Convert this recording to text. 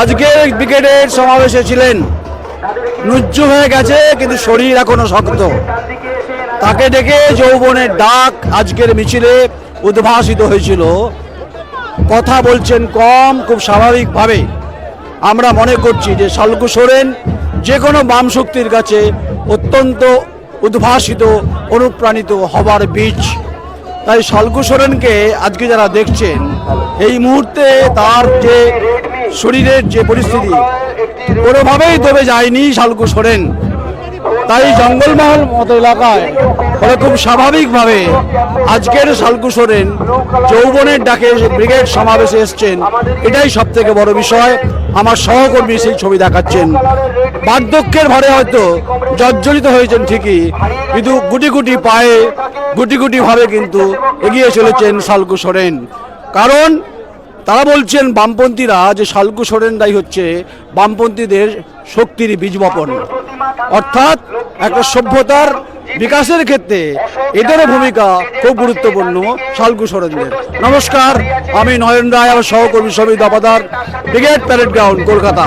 আজকের ব্রিগেডের সমাবেশে ছিলেন, নুজ্জু হয়ে গেছে, কিন্তু শরীর এখনও শক্ত। তাকে ডেকে যৌবনের ডাক আজকের মিছিলে উদ্ভাসিত হয়েছিল। কথা বলছেন কম, খুব স্বাভাবিকভাবে। আমরা মনে করছি যে শালকু সোরেন যে কোনো বাম শক্তির কাছে অত্যন্ত উদ্ভাসিত, অনুপ্রাণিত হবার বীজ। তাই শালকু সোরেনকে আজকে যারা দেখছেন, এই মুহূর্তে তার যে শরীরের যে পরিস্থিতি, কোনোভাবেই দবে যায়নি শালকু সোরেন তাই জঙ্গলমহল মতো এলাকায় ফলে খুব স্বাভাবিকভাবে আজকের শালকু সোরেন যৌবনের ডাকে ব্রিগেড সমাবেশে এসছেন। এটাই সব থেকে বড় বিষয়। আমার সহকর্মী সেই ছবি দেখাচ্ছেন। বার্ধক্যের ভারে হয়তো জর্জরিত হয়েছেন ঠিকই, কিন্তু গুটি গুটি পায়ে গুটি গুটি ভাবে কিন্তু এগিয়ে চলেছেন শালকু সোরেন। কারণ তারা বলছেন বামপন্থীরা যে শালকু সোরেনরাই হচ্ছে বামপন্থীদের শক্তির বীজ বপন। অর্থাৎ একটা সভ্যতার বিকাশের ক্ষেত্রে এদেরও ভূমিকা খুব গুরুত্বপূর্ণ শালকু সোরেনদের। নমস্কার, আমি নয়ন রায়, আমার সহকর্মী Samit Dapadar brigade parade ground, Kolkata.